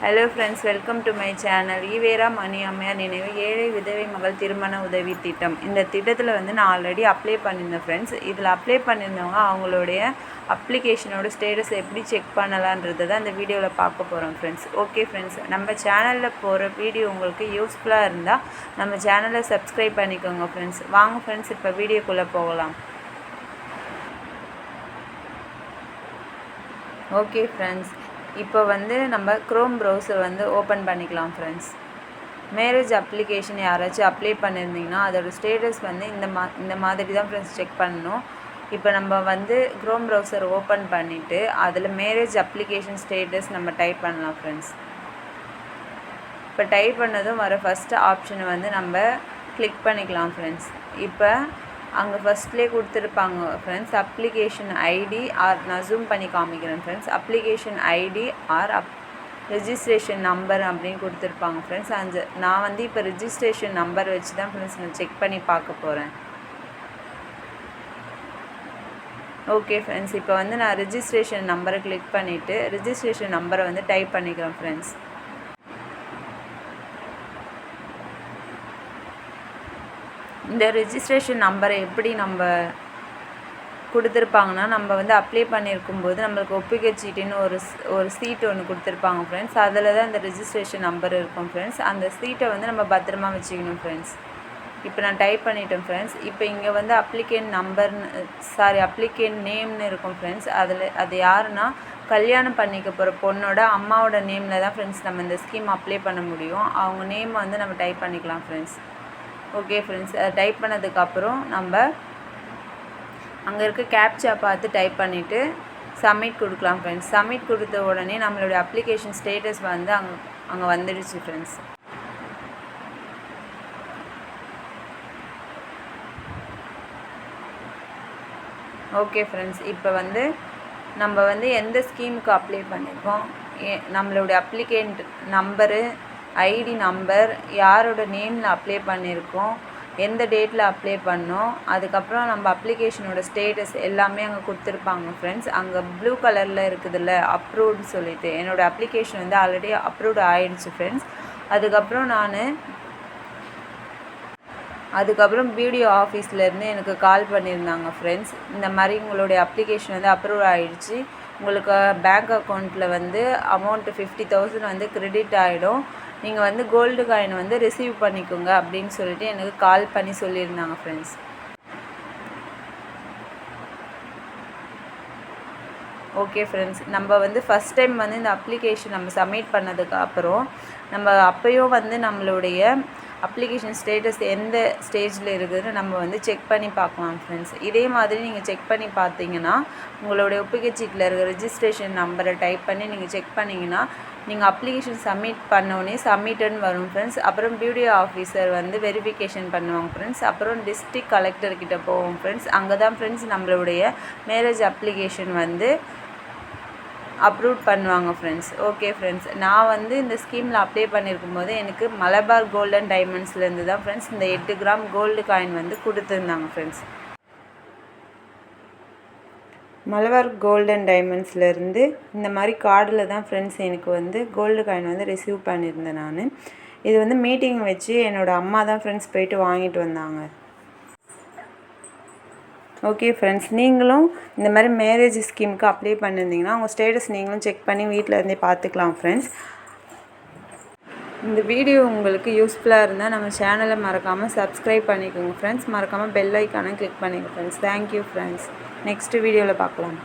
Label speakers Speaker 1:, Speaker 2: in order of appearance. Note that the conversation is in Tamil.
Speaker 1: Hello friends welcome to my channel EVR Mani அம்மையார் நினைவு ஏழை விதவை மகள் திருமண உதவி திட்டம் இந்த திட்டத்தில் வந்து நான் ஆல்ரெடி அப்ளை பண்ணியிருந்தேன் ஃப்ரெண்ட்ஸ் இதில் அப்ளை பண்ணியிருந்தவங்க அவங்களுடைய அப்ளிகேஷனோட ஸ்டேட்டஸ் எப்படி செக் பண்ணலான்றதை தான் இந்த வீடியோவில் பார்க்க போகிறோம் ஃப்ரெண்ட்ஸ் ஓகே ஃப்ரெண்ட்ஸ் நம்ம சேனலில் போகிற வீடியோ உங்களுக்கு யூஸ்ஃபுல்லாக இருந்தால் நம்ம சேனலை சப்ஸ்கிரைப் பண்ணிக்கோங்க ஃப்ரெண்ட்ஸ் வாங்க ஃப்ரெண்ட்ஸ் இப்போ வீடியோக்குள்ளே போகலாம். ஓகே ஃப்ரெண்ட்ஸ் இப்போ வந்து நம்ம க்ரோம் ப்ரௌசர் வந்து ஓப்பன் பண்ணிக்கலாம் ஃப்ரெண்ட்ஸ் மேரேஜ் அப்ளிகேஷன் யாராச்சும் அப்ளை பண்ணியிருந்தீங்கன்னா அதோடய ஸ்டேட்டஸ் வந்து இந்த மா இந்த மாதிரி தான் ஃப்ரெண்ட்ஸ் செக் பண்ணணும். இப்போ நம்ம வந்து க்ரோம் ப்ரௌசர் ஓப்பன் பண்ணிவிட்டு அதில் மேரேஜ் அப்ளிகேஷன் ஸ்டேட்டஸ் நம்ம டைப் பண்ணலாம் ஃப்ரெண்ட்ஸ் இப்போ டைப் பண்ணதும் வர ஃபஸ்ட்டு ஆப்ஷனை வந்து நம்ம கிளிக் பண்ணிக்கலாம் ஃப்ரெண்ட்ஸ் இப்போ அங்கே ஃபஸ்ட்லேயே கொடுத்துருப்பாங்க ஃப்ரெண்ட்ஸ் அப்ளிகேஷன் ஐடி ஆர் நான் ஜூம் பண்ணி காமிக்கிறேன் friends application ID or app registration number அப்படின்னு கொடுத்துருப்பாங்க ஃப்ரெண்ட்ஸ் அந்த நான் வந்து இப்போ ரிஜிஸ்ட்ரேஷன் நம்பர் வச்சு தான் ஃப்ரெண்ட்ஸ் நான் செக் பண்ணி பார்க்க போகிறேன் ஓகே ஃப்ரெண்ட்ஸ் இப்போ வந்து நான் ரிஜிஸ்ட்ரேஷன் நம்பரை கிளிக் பண்ணிவிட்டு ரிஜிஸ்ட்ரேஷன் நம்பரை வந்து டைப் பண்ணிக்கிறேன் ஃப்ரெண்ட்ஸ் இந்த ரிஜிஸ்ட்ரேஷன் நம்பரை எப்படி நம்ம கொடுத்துருப்பாங்கன்னா நம்ம வந்து அப்ளை பண்ணியிருக்கும்போது நம்மளுக்கு ஒப்புகை சீட்டுன்னு ஒரு ஒரு சீட் ஒன்று கொடுத்துருப்பாங்க ஃப்ரெண்ட்ஸ் அதில் தான் இந்த ரிஜிஸ்ட்ரேஷன் நம்பர் இருக்கும் ஃப்ரெண்ட்ஸ் அந்த சீட்டை வந்து நம்ம பத்திரமா வச்சுக்கணும் ஃப்ரெண்ட்ஸ் இப்போ நான் டைப் பண்ணிட்டேன் ஃப்ரெண்ட்ஸ் இப்போ இங்கே வந்து அப்ளிகேண்ட் நம்பர்னு சாரி அப்ளிகேண்ட் நேம்னு இருக்கும் ஃப்ரெண்ட்ஸ் அதில் அது யாருன்னா கல்யாணம் பண்ணிக்க போகிற பொண்ணோட அம்மாவோட நேமில் தான் ஃப்ரெண்ட்ஸ் நம்ம இந்த ஸ்கீம் அப்ளை பண்ண முடியும். அவங்க நேம் வந்து நம்ம டைப் பண்ணிக்கலாம் ஃப்ரெண்ட்ஸ் ஓகே ஃப்ரெண்ட்ஸ் அதை டைப் பண்ணதுக்கப்புறம் நம்ம அங்கே இருக்க கேப்சா பார்த்து டைப் பண்ணிவிட்டு சப்மிட் கொடுக்கலாம் ஃப்ரெண்ட்ஸ் சப்மிட் கொடுத்த உடனே நம்மளுடைய அப்ளிகேஷன் ஸ்டேட்டஸ் வந்து அங்கே அங்கே வந்துடுச்சு ஃப்ரெண்ட்ஸ் ஓகே ஃப்ரெண்ட்ஸ் இப்போ வந்து நம்ம வந்து எந்த ஸ்கீமுக்கு அப்ளை பண்ணியிருக்கோம் நம்மளுடைய அப்ளிகேண்ட் நம்பரு ஐடி நம்பர் யாரோட நேமில் அப்ளை பண்ணியிருக்கோம் எந்த டேட்டில் அப்ளை பண்ணோம் அதுக்கப்புறம் நம்ம அப்ளிகேஷனோட ஸ்டேட்டஸ் எல்லாமே அங்கே கொடுத்துருப்பாங்க ஃப்ரெண்ட்ஸ் அங்கே ப்ளூ கலரில் இருக்குதுல்ல அப்ரூவ்டு சொல்லிட்டு. என்னோடய அப்ளிகேஷன் வந்து ஆல்ரெடி அப்ரூவ்டு ஆயிடுச்சு ஃப்ரெண்ட்ஸ் அதுக்கப்புறம் நான் அதுக்கப்புறம் பிடிஓ ஆஃபீஸ்லேருந்து எனக்கு கால் பண்ணியிருந்தாங்க ஃப்ரெண்ட்ஸ் இந்த மாதிரி உங்களுடைய அப்ளிகேஷன் வந்து அப்ரூவ் ஆகிடுச்சு உங்களுக்கு பேங்க் அக்கௌண்ட்டில் வந்து அமௌண்ட்டு ஃபிஃப்டி தௌசண்ட் வந்து க்ரெடிட் ஆகிடும் நீங்கள் வந்து கோல்டு காயின் வந்து ரிசீவ் பண்ணிக்கோங்க அப்படின்னு சொல்லிட்டு எனக்கு கால் பண்ணி சொல்லியிருந்தாங்க ஃப்ரெண்ட்ஸ் ஓகே ஃப்ரெண்ட்ஸ் நம்ம வந்து ஃபஸ்ட் டைம் வந்து இந்த அப்ளிகேஷன் நம்ம சப்மிட் பண்ணதுக்கு அப்புறம் நம்ம அப்போயும் வந்து நம்மளுடைய அப்ளிகேஷன் ஸ்டேட்டஸ் எந்த ஸ்டேஜில் இருக்குதுன்னு நம்ம வந்து செக் பண்ணி பார்க்கலாம் ஃப்ரெண்ட்ஸ் இதே மாதிரி நீங்கள் செக் பண்ணி பார்த்தீங்கன்னா உங்களுடைய ஒப்புகை சீட்டில் இருக்கிற ரிஜிஸ்ட்ரேஷன் நம்பரை டைப் பண்ணி நீங்கள் செக் பண்ணிங்கன்னா நீங்கள் அப்ளிகேஷன் சப்மிட் பண்ணோடனே சப்மிட்டுன்னு வரும் ஃப்ரெண்ட்ஸ் அப்புறம் பியூடிஓ ஆஃபீஸர் வந்து வெரிஃபிகேஷன் பண்ணுவாங்க ஃப்ரெண்ட்ஸ் அப்புறம் டிஸ்ட்ரிக் கலெக்டர்கிட்ட போவோம் ஃப்ரெண்ட்ஸ் அங்கே தான் ஃப்ரெண்ட்ஸ் நம்மளுடைய மேரேஜ் அப்ளிகேஷன் வந்து அப்ரூவ் பண்ணுவாங்க ஃப்ரெண்ட்ஸ் ஓகே ஃப்ரெண்ட்ஸ் நான் வந்து இந்த ஸ்கீமில் அப்ளை பண்ணியிருக்கும் போது எனக்கு மலபார் கோல்டன் டைமண்ட்ஸ்லேருந்து தான் ஃப்ரெண்ட்ஸ் இந்த எட்டு கிராம் கோல்டு காயின் வந்து கொடுத்துருந்தாங்க ஃப்ரெண்ட்ஸ் மலபார் கோல்டன் டைமண்ட்ஸ்லேருந்து இந்த மாதிரி கார்டில் தான் ஃப்ரெண்ட்ஸ் எனக்கு வந்து கோல்டு காயின் வந்து ரிசீவ் பண்ணியிருந்தேன் நான். இது வந்து மீட்டிங் வச்சு என்னோடய அம்மா தான் ஃப்ரெண்ட்ஸ் போயிட்டு வாங்கிட்டு வந்தாங்க. ஓகே ஃப்ரெண்ட்ஸ் நீங்களும் இந்த மாதிரி மேரேஜ் ஸ்கீமுக்கு அப்ளை பண்ணியிருந்தீங்கன்னா உங்கள் ஸ்டேட்டஸ் நீங்களும் செக் பண்ணி வீட்டில் இருந்தே பார்த்துக்கலாம் ஃப்ரெண்ட்ஸ் இந்த வீடியோ உங்களுக்கு யூஸ்ஃபுல்லாக இருந்தால் நம்ம சேனலை மறக்காமல் சப்ஸ்கிரைப் பண்ணிக்கோங்க ஃப்ரெண்ட்ஸ் மறக்காமல் பெல் ஐக்கானும் கிளிக் பண்ணிக்கோங்க friends thank you friends next வீடியோவில் பார்க்கலாம்.